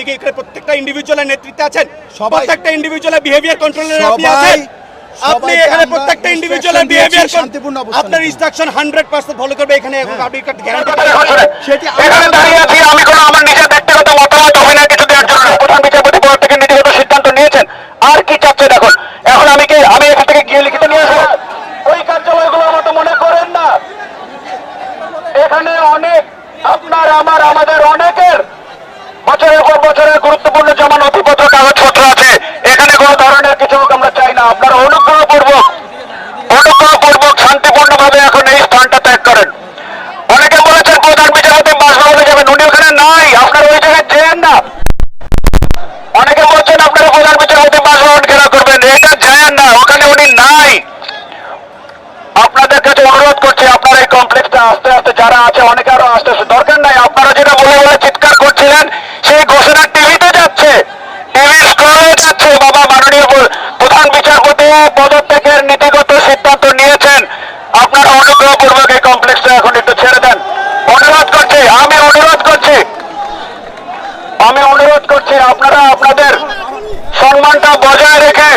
আপনি কি এখানে প্রত্যেকটা ইন্ডিভিজুয়ালের নেতৃত্বে আছেন প্রত্যেকটা ইন্ডিভিজুয়ালের বিহেভিয়ার কন্ট্রোলার আপনি আছেন। আপনি এখানে প্রত্যেকটা ইন্ডিভিজুয়ালের বিহেভিয়ার শান্তিপূর্ণ অবস্থানে। আপনার ইনস্ট্রাকশন 100% ফলো করবে এখানে আপনি গ্যারান্টি সেটি এখানে দাঁড়িয়ে আছি আমি কোনো আমার নিজের ব্যক্তিগত মতামত অভিনয় কিছু দেওয়ার জন্য। প্রধান বিচারপতি পদ থেকে নীতিগত সিদ্ধান্ত নিয়েছেন। আর কি চাচ্ছেন এখন এখন আমি কি? আমি এখান থেকে গিয়ে লিখিত নিয়ে আসব। ওই কার্যালয়গুলোর মতো মনে করেন না। এখানে অনেক আপনার আমার আমাদের অনেকের বছরের পর বছরের গুরুত্বপূর্ণ জমা নথিপত্র কাগজপত্র আছে এখানে কোনো ধরনের কিছু আমরা চাই না আপনারা অনুগ্রহ পূর্বক অনুগ্রহ পূর্বক শান্তিপূর্ণ ভাবে এখন এই স্থানটা ত্যাগ করেন অনেকে বলেছেন প্রধান বিচারপতি বাসভবনে যাবেন উনি ওখানে নাই আপনারা ওই জায়গায় যেন না অনেকে বলছেন আপনারা প্রধান বিচারপতি বাসভবন ঘেরা করবেন এটা যায় না ওখানে উনি নাই আপনাদের কাছে অনুরোধ করছি আপনারা এই কমপ্লেক্সটা আস্তে আস্তে যারা আছে অনেকে আরও আস্তে আস্তে দরকার নাই আপনারা যেটা বলে বলে চিৎকার করছিলেন সেই ঘোষণা টিভিতে যাচ্ছে টিভির স্ক্রলে যাচ্ছে বাবা মাননীয় প্র- প্রধান বিচারপতি পদত্যাগের নীতিগত সিদ্ধান্ত নিয়েছেন আপনারা অনুগ্রহপূর্বক এই কমপ্লেক্সটা এখন একটু ছেড়ে দেন অনুরোধ করছি আমি অনুরোধ করছি আমি করছি আপনারা আপনাদের সম্মানটা বজায় রেখে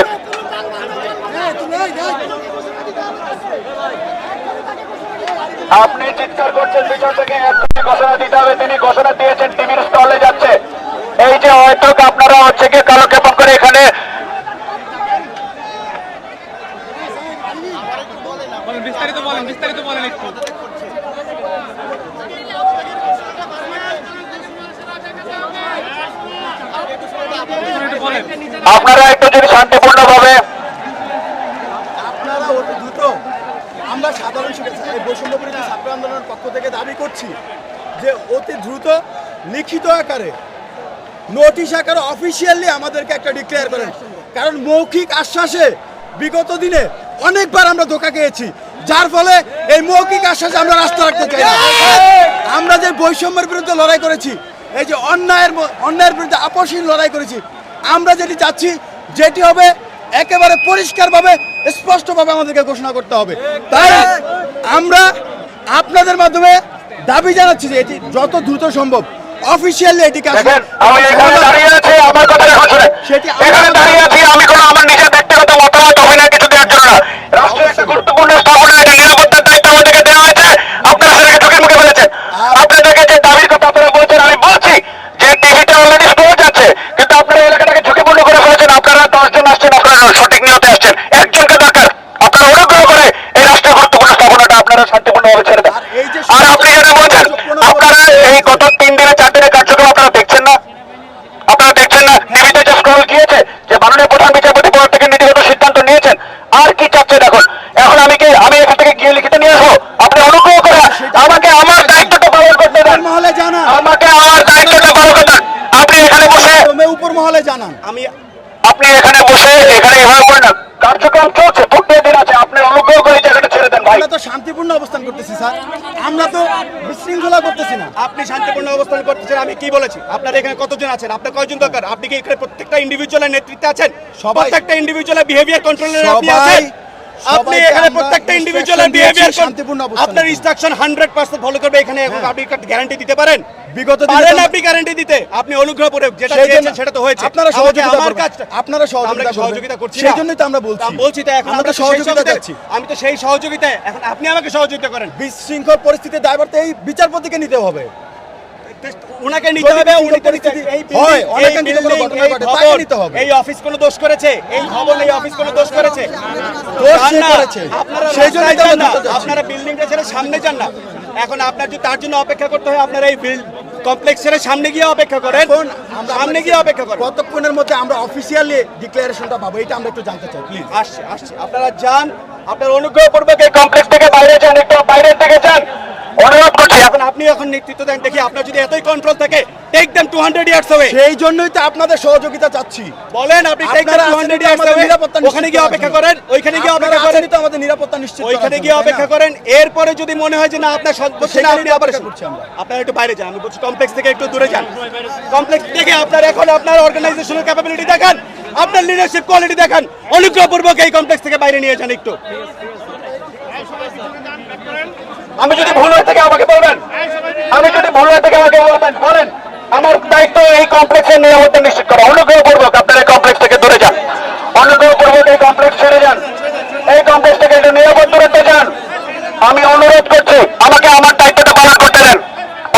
আপনি চিৎকার করছেন, পিছন থেকে এক্ষুনি ঘোষণা দিতে হবে। তিনি ঘোষণা দিয়েছেন, টিভির স্টলে যাচ্ছে। এই যে হয়তো আপনারা হচ্ছে কি কালক্ষেপণ করে এখানে বিস্তারিত বলেন বিস্তারিত বলেন একটু বলেন আপনারা একটু যদি শান্তিপূর্ণ ভাবে দাবি করছি যে অতি দ্রুত, লিখিত আকারে, নোটিশ আকারে অফিসিয়ালি আমাদেরকে একটা কারণ মৌখিক আশ্বাসে বিগত দিনে অনেকবার আমরা ধোকা খেয়েছি। যার ফলে এই মৌখিক আশ্বাসে আমরা রাস্তা রাখতে চাই আমরা যে বৈষম্যের বিরুদ্ধে লড়াই করেছি, এই যে অন্যায়ের অন্যায়ের বিরুদ্ধে আপসহীন লড়াই করেছি আমরা যেটি চাচ্ছি যেটি হবে একেবারে পরিষ্কারভাবে স্পষ্টভাবে আমাদেরকে ঘোষণা করতে হবে। তাই আমরা আপনাদের মাধ্যমে দাবি জানাচ্ছি যে এটি যত দ্রুত সম্ভব অফিসিয়ালি এটিকে আসলে- সিদ্ধান্ত নিয়েছেন আর কি চাচ্ছেন এখন এখন আমি কি আমি এখান থেকে গিয়ে লিখিত নিয়ে আসব আপনি অনুগ্রহ করে আমাকে আমার দায়িত্বটা পালন করতে দেন মহলে জানান আমাকে আমার দায়িত্বটা পালন করতে দেন আপনি এখানে বসে তুমি উপর মহলে জানান আমি আপনি এখানে বসে এখানে এভাবে করেন না কার্যক্রম চলছে প্রত্যেক দিন আছে আপনি অনুগ্রহ করে এই জায়গাটা ছেড়ে দেন ভাই আমরা তো শান্তিপূর্ণ অবস্থান করতেছি স্যার। আমরা তো বিশৃঙ্খলা করতেছি না। আপনি শান্তিপূর্ণ অবস্থান করতেছেন আমি কি বলেছি? আপনার এখানে কতজন আছেন? আপনার কয়জন দরকার? আপনি কি এখানে প্রত্যেকটা ইন্ডিভিজুয়ালের নেতৃত্বে আছেন? সবাই- একটা ইন্ডিভিজুয়ালের বিহেভিয়ার কন্ট্রোলে আপনি আছেন? আপনি এখানে প্রত্যেকটা ইন্ডিভিজুয়ালের বিহেভিয়ার শান্তিপূর্ণ অবস্থান আপনার ইনস্ট্রাকশন 100% ফলো করবে। এখানে এখন আপনি গ্যারান্টি দিতে পারেন? বিগত পারেন আপনি গ্যারান্টি দিতে। আপনি অনুগ্রহ করে যেটা জন্য- সেটা তো হয়েছে। আপনারা সহযোগিতা আমার। কাজটা আপনারা সহযোগিতা। সহযোগিতা করছি সেই জন্যই তো আমরা বলছি। আমি বলছি। তো এখন আমরা তো তো সহযোগিতা চাচ্ছি। আমি তো সেই সহযোগিতায় এখন আপনি আমাকে সহযোগিতা করেন। বিশৃঙ্খল পরিস্থিতির দায়ভারটা এই বিচারপতিকে নিতে হবে। ওনাকে নিতে হবে এই হয়, অফিস কোনো দোষ করেছে? এই ভবন এই অফিস কোনো দোষ করেছে? দোষ যান করেছে। আপনারা তো বিল্ডিংটা ছেড়ে সামনে যান না। এখন আপনার যদি তার জন্য অপেক্ষা করতে হয় আপনার এই কমপ্লেক্স ছেড়ে সামনে গিয়ে অপেক্ষা করেন। সামনে গিয়ে অপেক্ষা করেন। কতক্ষণের মধ্যে আমরা অফিসিয়ালি ডিক্লারেশনটা পাবো এটা আমরা একটু জানতে চাই প্লিজ আসছে আসছে। আপনারা যান আপনার অনুগ্রহ পূর্বক এই কমপ্লেক্স থেকে বাইরে যান একটু বাইরের থেকে যান। অনুরোধ আপনি এখন নেতৃত্ব দেন দেখি আপনার যদি এতই কন্ট্রোল থাকে take them to hundred years হবে সেই জন্যই তো আপনাদের সহযোগিতা চাচ্ছি। বলেন আপনি টেক আপনারা টু হান্ড্রেড ইয়ার্স হবে ওখানে গিয়ে অপেক্ষা করেন ওইখানে গিয়ে অপেক্ষা করেন। তো আমাদের নিরাপত্তা নিশ্চিত ওইখানে গিয়ে অপেক্ষা করেন। এরপরে যদি মনে হয় যে না আপনার হচ্ছে না আপনি আবার করছি আমরা। আপনারা একটু বাইরে যান আমি বলছি কমপ্লেক্স থেকে একটু দূরে যান। কমপ্লেক্স থেকে আপনার এখন আপনার অর্গানাইজেশনাল ক্যাপাবিলিটি দেখান আপনার লিডারশিপ কোয়ালিটি দেখান। অনুগ্রহপূর্বক এই কমপ্লেক্স থেকে বাইরে নিয়ে যান একটু। আমি যদি ভুল হয়ে থাকে আমাকে বলবেন। আমি যদি ভুল হয়ে থাকে আমাকে বলবেন। বলেন, আমার দায়িত্ব এই কমপ্লেক্সের নিরাপত্তা নিশ্চিত করা। অনুগ্রহপূর্বক আপনারা এই কমপ্লেক্স থেকে দূরে যান অনুগ্রহপূর্বক এই কমপ্লেক্স ছেড়ে যান এই কমপ্লেক্স থেকে একটু নিরাপদ দূরত্বে যান আমি অনুরোধ করছি আমাকে আমার দায়িত্বটা পালন করতে দেন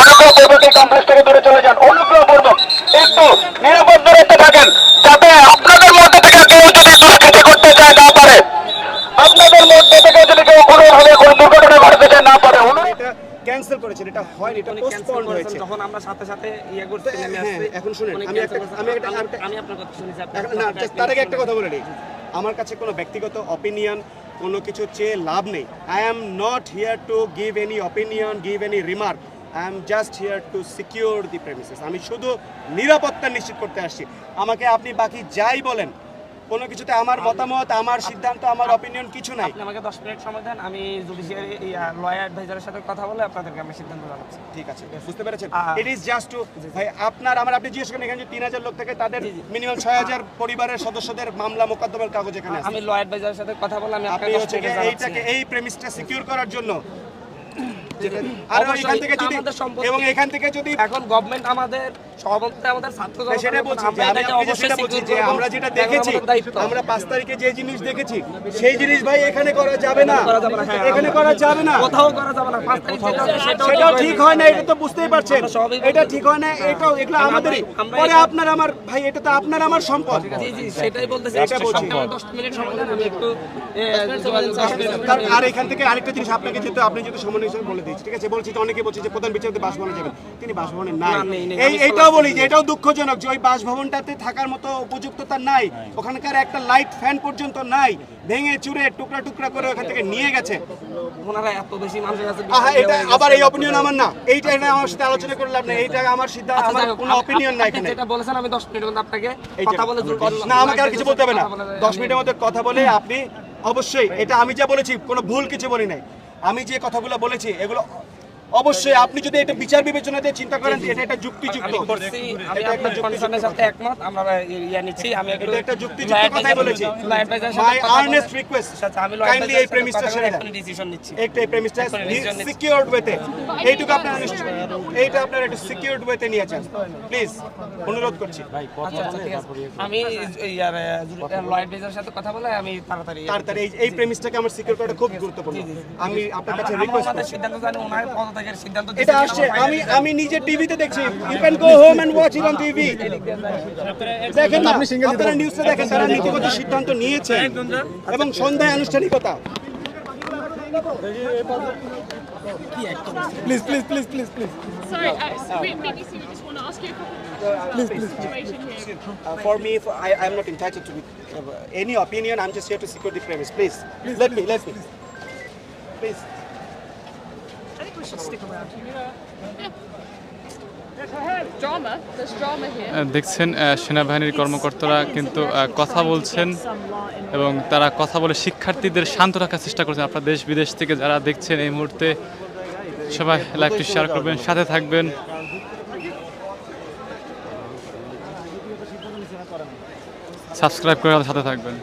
অনুগ্রহপূর্বক এই কমপ্লেক্স থেকে দূরে চলে যান অনুগ্রহপূর্বক একটু নিরাপদ দূরত্বে থাকেন যাতে আপনাদের মধ্যে থেকে কেউ যদি দুষ্কৃতি করতে চায় না পারে আপনাদের মধ্যে থেকে যদি কেউ কোনোভাবে কোনো দুর্ঘটনা ঘটাতে চায় না পারে অনুরোধ এটা ক্যান্সেল করেছেন এটা হয়নি এটা পোস্টপন্ড হয়েছে। যখন আমরা সাথে সাথে ইয়ে করতে নেমে হ্যাঁ, এখন শুনেন, আমি একটা- আমি একটা- আমি- আপনার কথা শুনেছি না তার আগে একটা কথা বলে নিই। আমার কাছে কোনো ব্যক্তিগত অপিনিয়ন কোনো কিছু চেয়ে লাভ নেই। I am not here to give any opinion give any remark I am just here to secure the premises আমি শুধু নিরাপত্তা নিশ্চিত করতে আসছি। আমাকে আপনি বাকি যাই বলেন কোনো কিছুতে আমার মতামত আমার সিদ্ধান্ত আমার অপিনিয়ন কিছু নাই। আপনি আমাকে দশ মিনিট সময় দেন আমি জুডিশিয়ারি লয়ার অ্যাডভাইজারের সাথে কথা বলে আপনাদেরকে আমি সিদ্ধান্ত জানাচ্ছি। ঠিক আছে বুঝতে পেরেছেন? ইট ইজ জাস্ট টু ভাই আপনার আমার আপনি জিজ্ঞেস করেন এখানে যে তিন হাজার লোক থেকে তাদের মিনিমাম ছয় হাজার পরিবারের সদস্যদের মামলা মোকদ্দমার কাগজ এখানে আছে। আমি লয়ার অ্যাডভাইজারের সাথে কথা বলে আমি আপনি আপনাকে এইটাকে এই প্রেমিসটা সিকিউর করার জন্য আর এখান থেকে যদি এবং এখান থেকে যদি এখন গভর্নমেন্ট আমাদের সভাপতি আমাদের ছাত্র সেটা বলছি আমরা যে আমি এটাকে আপনাকে অবশ্যই বলছি যে আমরা যেটা দেখেছি আমরা পাঁচ তারিখে যে জিনিস দেখেছি সেই জিনিস ভাই এখানে করা যাবে না। করা যাবে না, এখানে করা যাবে না। কোথাও করা যাবে না। পাঁচ তারিখ সেটাও সেটাও ঠিক ঠিক হয় না এটা তো বুঝতেই পারছেন। এটা ঠিক হয় না এটাও এগুলো আমাদেরই। পরে আপনার আমার ভাই এটা তো আপনার আমার সম্পদ। জি জি সেটাই বলতেছি। এটা বলছি। আমার দশ মিনিট সময় আমি একটু এ, যোগাযোগ করছি। কারণ আর এখান থেকে আরেকটা জিনিস আপনাকে যেহেতু আপনি যেহেতু সমন্বয় হিসেবে বলে দিয়েছি ঠিক আছে? বলছি তো অনেকে বলছে যে প্রধান বিচারপতি বাসভবনে যাবেন। তিনি বাসভবনে নাই। এই বলি যে এটাও দুঃখজনক যে ওই বাসভবনটাতে থাকার মতো উপযুক্ততা নাই। ওখানকার একটা লাইট ফ্যান পর্যন্ত নাই। ভেঙে চুরে টুকরা টুকরা করে ওখান থেকে নিয়ে গেছে। ওনারা এত বেশি মানুষের কাছে এটা আবার এই অপিনিয়ন আমার না। এইটা এটা আমার সাথে আলোচনা করে লাভ নেই। এইটা আমার সিদ্ধান্ত আচ্ছা, আমার কোনো অপিনিয়ন নাই এখানে। বলেছেন আমি দশ মিনিটের মধ্যে আপনাকে কথা বলে না আমাকে আর কিছু বলতে হবে না। কথা বলে- দশ মিনিটের মধ্যে কথা বলে আপনি অবশ্যই এটা আমি যা বলেছি কোনো ভুল কিছু বলি নাই। আমি যে কথাগুলো বলেছি এগুলো অবশ্যই আপনি যদি এটা বিচার বিবেচনা দিয়ে চিন্তা করেন এটা একটা যুক্তিযুক্ত আমি এটা একটা কনসার্নের সাথে একমত আমরা ইয়া নিচ্ছি আমি একটু এটা একটা যুক্তিযুক্ত কথাই বলেছি। মাই আর্নেস্ট রিকোয়েস্ট আচ্ছা, আমি কাইন্ডলি এই এর সাথে প্রেমিসটা কথা ছেড়ে দেন। এখনই নিচ্ছি। একটা এই প্রেমিসটা। সিকিউরড ওয়েতে এইটুকু আপনারা নিশ্চয় এইটা আপনারা একটু সিকিউরড ওয়েতে নিয়েছেন প্লিজ অনুরোধ করছি। আচ্ছা আচ্ছা ঠিক আছে। আমি ইয়ার সাথে কথা বলে আমি তাড়াতাড়ি তাড়াতাড়ি এই এই প্রেমিসটাকে আমার সিকিউর করাটা খুব গুরুত্বপূর্ণ। আমি আপনার কাছে রিকোয়েস্ট করছি। সিদ্ধান্ত জানি ওনার সিদ্ধান্ত এটা আসছে আমি আমি নিজে টিভিতে দেখছি you can go home and watch it on TV দেখেন না আপনারা নিউজে দেখেন তারা নীতিগত সিদ্ধান্ত নিয়েছেন এবং সন্ধ্যায় আনুষ্ঠানিকতা please please please please please Sorry, uh, we- BBC, we just want to ask you a couple of questions about the situation here. Uh, for me, for, I I am not entitled to uh, any opinion. I'm just here to secure the premise. Please, let me, let me. Please. Drama, there's drama here. দেখছেন সেনাবাহিনীর কর্মকর্তারা কিন্তু কথা বলছেন এবং তারা কথা বলে শিক্ষার্থীদের শান্ত রাখার চেষ্টা করছেন। আপনার দেশ বিদেশ থেকে যারা দেখছেন এই মুহূর্তে সবাই লাইভটি শেয়ার করবেন সাথে থাকবেন। সাবস্ক্রাইব করে সাথে থাকবেন।